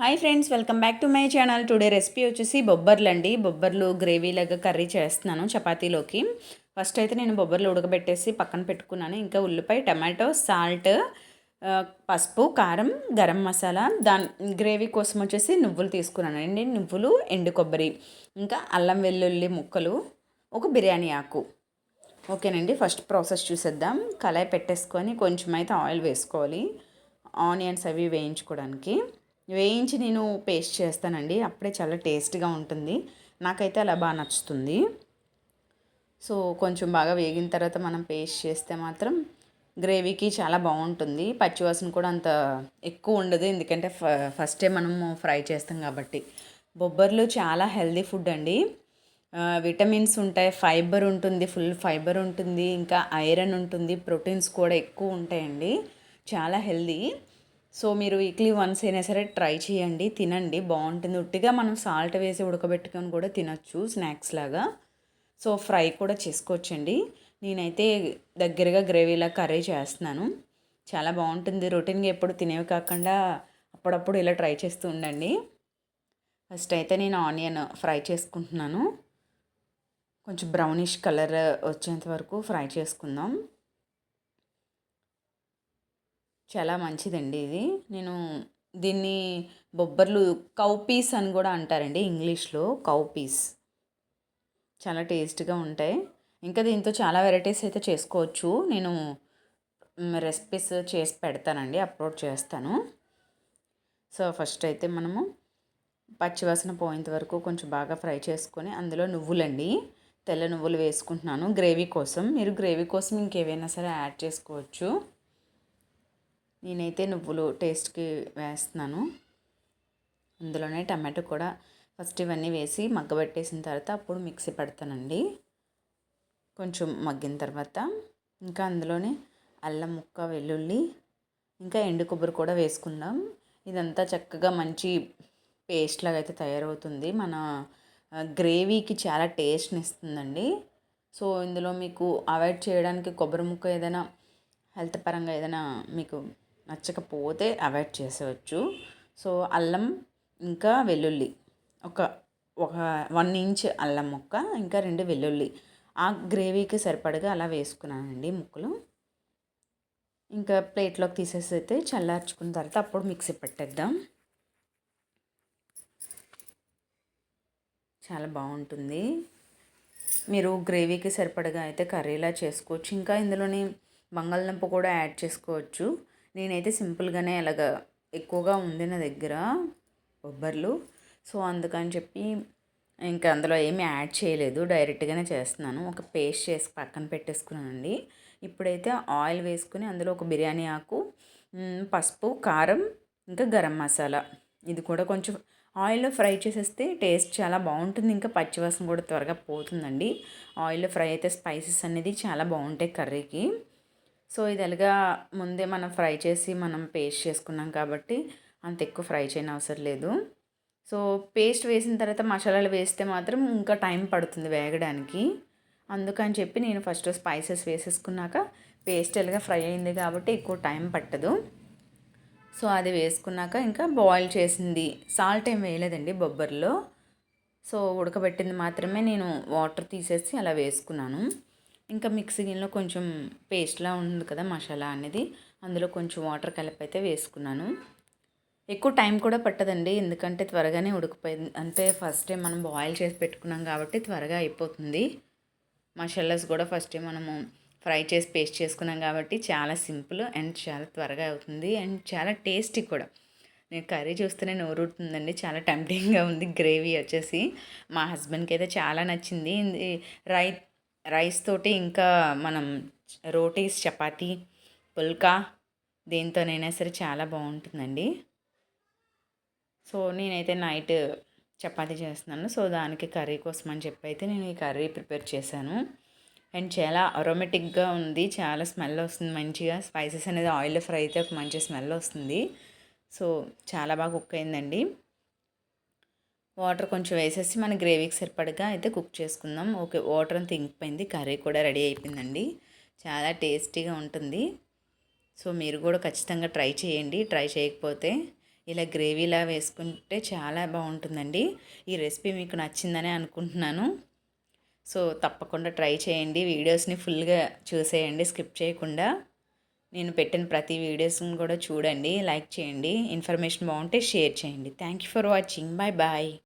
Hi friends welcome back to my channel. Today recipe వచ్చేసి బొబ్బర్లు అండి బొబ్బర్లు గ్రేవీ లాగా కర్రీ చేస్తున్నాను చపాతీలోకి. ఫస్ట్ అయితే నేను బొబ్బర్లు ఉడకబెట్టేసి పక్కన పెట్టుకున్నాను. ఇంకా ఉల్లిపాయ టమాటో సాల్ట్ పసుపు కారం గరం మసాలా దాని గ్రేవీ కోసం వచ్చేసి నువ్వులు తీసుకున్నాను. అండి నువ్వులు ఎండు కొబ్బరి ఇంకా అల్లం వెల్లుల్లి ముక్కలు ఒక బిర్యానీ ఆకు. ఓకేనండి ఫస్ట్ ప్రాసెస్ చూసేద్దాం. కళాయి పెట్టేసుకొని కొంచెం అయితే ఆయిల్ వేసుకోవాలి. ఆనియన్స్ అవి వేయించుకోవడానికి. వేయించి నేను పేస్ట్ చేస్తానండి. అప్పుడే చాలా టేస్ట్గా ఉంటుంది. నాకైతే అలా బాగా నచ్చుతుంది. సో కొంచెం బాగా వేగిన తర్వాత మనం పేస్ట్ చేస్తే మాత్రం గ్రేవీకి చాలా బాగుంటుంది. పచ్చివాసన కూడా అంత ఎక్కువ ఉండదు. ఎందుకంటే ఫ ఫస్టే మనము ఫ్రై చేస్తాం కాబట్టి. బొబ్బర్లు చాలా హెల్దీ ఫుడ్ అండి. విటమిన్స్ ఉంటాయి. ఫైబర్ ఉంటుంది. ఫుల్ ఫైబర్ ఉంటుంది. ఇంకా ఐరన్ ఉంటుంది. ప్రోటీన్స్ కూడా ఎక్కువ ఉంటాయండి. చాలా హెల్దీ సో మీరు వీక్లీ వన్స్ అయినా సరే ట్రై చేయండి తినండి బాగుంటుంది. ఉట్టిగా మనం సాల్ట్ వేసి ఉడకబెట్టుకొని కూడా తినొచ్చు స్నాక్స్ లాగా. సో ఫ్రై కూడా చేసుకోవచ్చండి. నేనైతే దగ్గరగా గ్రేవీలా కర్రీ చేస్తున్నాను. చాలా బాగుంటుంది. రొటీన్గా ఎప్పుడు తినేవి కాకుండా అప్పుడప్పుడు ఇలా ట్రై చేస్తూ ఉండండి. ఫస్ట్ అయితే నేను ఆనియన్ ఫ్రై చేసుకుంటున్నాను. కొంచెం బ్రౌనిష్ కలర్ వచ్చేంత వరకు ఫ్రై చేసుకుందాం. చాలా మంచిదండి ఇది. నేను దీన్ని బొబ్బర్లు కౌ పీస్ అని కూడా అంటారండి ఇంగ్లీష్లో కౌ పీస్. చాలా టేస్ట్గా ఉంటాయి. ఇంకా దీంతో చాలా వెరైటీస్ అయితే చేసుకోవచ్చు. నేను రెసిపీస్ చేసి పెడతానండి అప్లోడ్ చేస్తాను. సో ఫస్ట్ అయితే మనము పచ్చివాసన పోయేంత వరకు కొంచెం బాగా ఫ్రై చేసుకొని అందులో నువ్వులండి తెల్ల నువ్వులు వేసుకుంటున్నాను. గ్రేవీ కోసం. మీరు గ్రేవీ కోసం ఇంకేవైనా సరే యాడ్ చేసుకోవచ్చు. నేనైతే నువ్వులు టేస్ట్కి వేస్తున్నాను. అందులోనే టమాటో కూడా ఫస్ట్ ఇవన్నీ వేసి మగ్గబెట్టేసిన తర్వాత అప్పుడు మిక్సీ పెడతానండి. కొంచెం మగ్గిన తర్వాత ఇంకా అందులోనే అల్లం ముక్క వెల్లుల్లి ఇంకా ఎండు కొబ్బరి కూడా వేసుకుందాం. ఇదంతా చక్కగా మంచి పేస్ట్ లాగా అయితే తయారవుతుంది. మన గ్రేవీకి చాలా టేస్ట్ని ఇస్తుందండి. సో ఇందులో మీకు అవాయిడ్ చేయడానికి కొబ్బరి ముక్క ఏదైనా హెల్త్ పరంగా ఏదైనా మీకు నచ్చకపోతే అవాయిడ్ చేసేవచ్చు సో అల్లం ఇంకా వెల్లుల్లి. ఒక ఒక వన్ ఇంచ్ అల్లం ముక్క ఇంకా రెండు వెల్లుల్లి. ఆ గ్రేవీకి సరిపడగా అలా వేసుకున్నానండి ముక్కలు. ఇంకా ప్లేట్లోకి తీసేసి అయితే చల్లార్చుకున్న తర్వాత అప్పుడు మిక్సీ పెట్టేద్దాం. చాలా బాగుంటుంది. మీరు గ్రేవీకి సరిపడగా అయితే కర్రీలా చేసుకోవచ్చు. ఇంకా ఇందులోని బంగాళదుంప కూడా యాడ్ చేసుకోవచ్చు. నేనైతే సింపుల్గానే అలాగ ఎక్కువగా ఉంది నా దగ్గర బొబ్బర్లు సో అందుకని చెప్పి ఇంకా అందులో ఏమీ యాడ్ చేయలేదు. డైరెక్ట్గానే చేస్తున్నాను. ఒక పేస్ట్ చేసి పక్కన పెట్టేసుకున్నానండి. ఇప్పుడైతే ఆయిల్ వేసుకుని అందులో ఒక బిర్యానీ ఆకు పసుపు కారం ఇంకా గరం మసాలా. ఇది కూడా కొంచెం ఆయిల్లో ఫ్రై చేసేస్తే టేస్ట్ చాలా బాగుంటుంది. ఇంకా పచ్చివాసన కూడా త్వరగా పోతుందండి. ఆయిల్లో ఫ్రై అయితే స్పైసెస్ అనేది చాలా బాగుంటాయి కర్రీకి. సో ఇది ఎలాగా ముందే మనం ఫ్రై చేసి మనం పేస్ట్ చేసుకున్నాం కాబట్టి అంత ఎక్కువ ఫ్రై చేయని అవసరం లేదు. సో పేస్ట్ వేసిన తర్వాత మసాలాలు వేస్తే మాత్రం ఇంకా టైం పడుతుంది వేగడానికి. అందుకని చెప్పి నేను ఫస్ట్ స్పైసెస్ వేసేసుకున్నాక పేస్ట్ ఎలాగా ఫ్రై అయింది కాబట్టి ఎక్కువ టైం పట్టదు. సో అది వేసుకున్నాక ఇంకా బాయిల్ చేసింది. సాల్ట్ ఏం వేయలేదండి బొబ్బర్లో. సో ఉడకబెట్టింది మాత్రమే నేను వాటర్ తీసేసి అలా వేసుకున్నాను. ఇంకా మిక్సీ గిన్నెలో కొంచెం పేస్ట్లా ఉంది కదా మసాలా అనేది అందులో కొంచెం వాటర్ కలిపి అయితే వేసుకున్నాను. ఎక్కువ టైం కూడా పట్టదండి ఎందుకంటే త్వరగానే ఉడికిపోయింది. అంటే ఫస్ట్ టైం మనం బాయిల్ చేసి పెట్టుకున్నాం కాబట్టి త్వరగా అయిపోతుంది. మసాలాస్ కూడా ఫస్ట్ టైం మనము ఫ్రై చేసి పేస్ట్ చేసుకున్నాం కాబట్టి చాలా సింపుల్ అండ్ చాలా త్వరగా అవుతుంది అండ్ చాలా టేస్టీ కూడా. నేను కర్రీ చూస్తేనే నోరుతుందండి చాలా టెంప్టింగ్గా ఉంది గ్రేవీ వచ్చేసి. మా హస్బెండ్కి అయితే చాలా నచ్చింది. రై రైస్ తోటి ఇంకా మనం రోటీస్ చపాతీ పుల్కా దేనితోనైనా సరే చాలా బాగుంటుందండి. సో నేనైతే నైట్ చపాతీ చేస్తున్నాను. సో దానికి కర్రీ కోసం అని చెప్పి అయితే నేను ఈ కర్రీ ప్రిపేర్ చేశాను. అండ్ చాలా అరోమెటిక్గా ఉంది. చాలా స్మెల్ వస్తుంది. మంచిగా స్పైసెస్ అనేది ఆయిల్ ఫ్రై అయితే ఒక మంచి స్మెల్ వస్తుంది. సో చాలా బాగా కుక్ అయిందండి. వాటర్ కొంచెం వేసేసి మన గ్రేవీకి సరిపడగా అయితే కుక్ చేసుకుందాం. ఓకే వాటర్ అంతా ఇంకిపోయింది. కర్రీ కూడా రెడీ అయిపోయిందండి. చాలా టేస్టీగా ఉంటుంది. సో మీరు కూడా ఖచ్చితంగా ట్రై చేయండి. ట్రై చేయకపోతే ఇలా గ్రేవీలా వేసుకుంటే చాలా బాగుంటుందండి. ఈ రెసిపీ మీకు నచ్చిందని అనుకుంటున్నాను. సో తప్పకుండా ట్రై చేయండి. వీడియోస్ని ఫుల్గా చూసేయండి. స్కిప్ చేయకుండా. నేను పెట్టిన ప్రతి వీడియోస్ని కూడా చూడండి. లైక్ చేయండి. ఇన్ఫర్మేషన్ బాగుంటే షేర్ చేయండి. Thank you for watching. Bye bye.